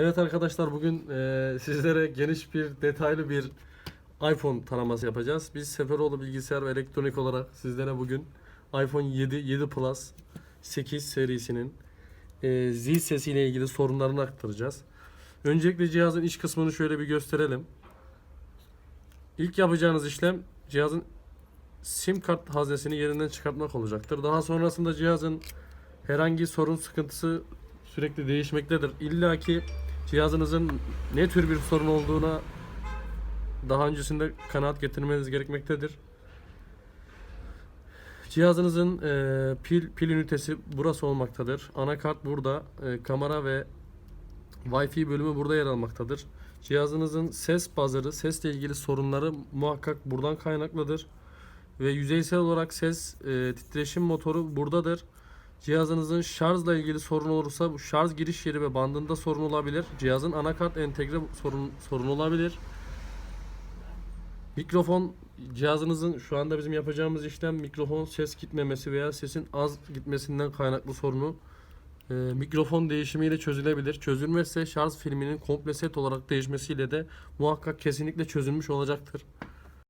Evet arkadaşlar bugün e, sizlere geniş bir detaylı bir iPhone taraması yapacağız. Biz Seferoğlu Bilgisayar ve Elektronik olarak sizlere bugün iPhone 7, 7 Plus, 8 serisinin e, zil sesiyle ilgili sorunlarını aktaracağız. Öncelikle cihazın iç kısmını şöyle bir gösterelim. İlk yapacağınız işlem cihazın sim kart haznesini yerinden çıkartmak olacaktır. Daha sonrasında cihazın herhangi sorun sıkıntısı sürekli değişmektedir. İlla ki cihazınızın ne tür bir sorun olduğuna daha öncesinde kanaat getirmeniz gerekmektedir. Cihazınızın e, pil pil ünitesi burası olmaktadır. Anakart burada, e, kamera ve Wi-Fi bölümü burada yer almaktadır. Cihazınızın ses buzzer'ı, sesle ilgili sorunları muhakkak buradan kaynaklıdır. Ve yüzeysel olarak ses e, titreşim motoru buradadır. Cihazınızın şarjla ilgili sorun olursa bu şarj giriş yeri ve bandında sorun olabilir. Cihazın anakart entegre sorun sorun olabilir. Mikrofon cihazınızın şu anda bizim yapacağımız işlem mikrofon ses gitmemesi veya sesin az gitmesinden kaynaklı sorunu e, mikrofon değişimiyle çözülebilir. Çözülmezse şarj filminin komple set olarak değişmesiyle de muhakkak kesinlikle çözülmüş olacaktır.